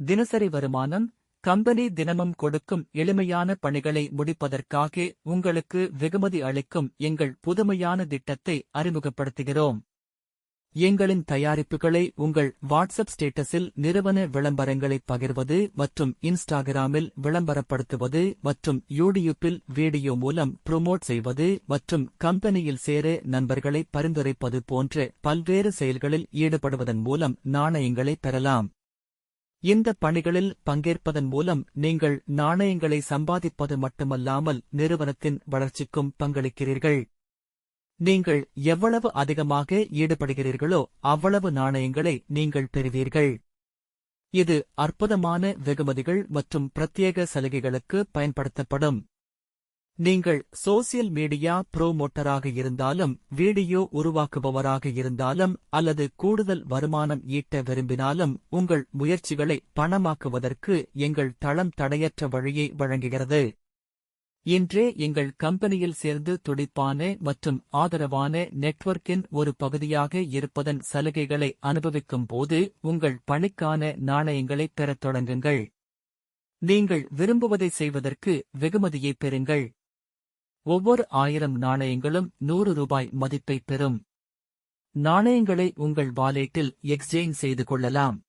தினசரி வருமானம் கம்பெனி தினமும் கொடுக்கும் எளிமையான பணிகளை முடிப்பதற்காக உங்களுக்கு வெகுமதி அளிக்கும் எங்கள் புதுமையான திட்டத்தை அறிமுகப்படுத்துகிறோம். எங்களின் தயாரிப்புகளை உங்கள் வாட்ஸ்அப் ஸ்டேட்டஸில் நிறுவன விளம்பரங்களை பகிர்வது மற்றும் இன்ஸ்டாகிராமில் விளம்பரப்படுத்துவது மற்றும் யூடியூப்பில் வீடியோ மூலம் ப்ரோமோட் செய்வது மற்றும் கம்பெனியில் சேர நண்பர்களை பரிந்துரைப்பது போன்ற பல்வேறு செயல்களில் ஈடுபடுவதன் மூலம் நாணயங்களை பெறலாம். இந்த பணிகளில் பங்கேற்பதன் மூலம் நீங்கள் நாணயங்களை சம்பாதிப்பது மட்டுமல்லாமல் நிறுவனத்தின் வளர்ச்சிக்கும் பங்களிக்கிறீர்கள். நீங்கள் எவ்வளவு அதிகமாக ஈடுபடுகிறீர்களோ அவ்வளவு நாணயங்களை நீங்கள் பெறுவீர்கள். இது அற்புதமான வெகுமதிகள் மற்றும் பிரத்யேக சலுகைகளுக்கு பயன்படுத்தப்படும். நீங்கள் சோசியல் மீடியா புரோமோட்டராக இருந்தாலும் வீடியோ உருவாக்குபவராக இருந்தாலும் அல்லது கூடுதல் வருமானம் ஈட்ட விரும்பினாலும் உங்கள் முயற்சிகளை பணமாக்குவதற்கு எங்கள் தளம் தடையற்ற வழியை வழங்குகிறது. இன்றே எங்கள் கம்பெனியில் சேர்ந்து துடிப்பான மற்றும் ஆதரவான நெட்வொர்க்கின் ஒரு பகுதியாக இருப்பதன் சலுகைகளை அனுபவிக்கும் போது உங்கள் பணிக்கான நாணயங்களை பெறத் தொடங்குங்கள். நீங்கள் விரும்புவதை செய்வதற்கு வெகுமதியை பெறுங்கள். ஒவ்வொரு ஆயிரம் நாணயங்களும் நூறு ரூபாய் மதிப்பைப் பெறும். நாணயங்களை உங்கள் வாலெட்டில் எக்ஸ்சேஞ்ச் செய்து கொள்ளலாம்.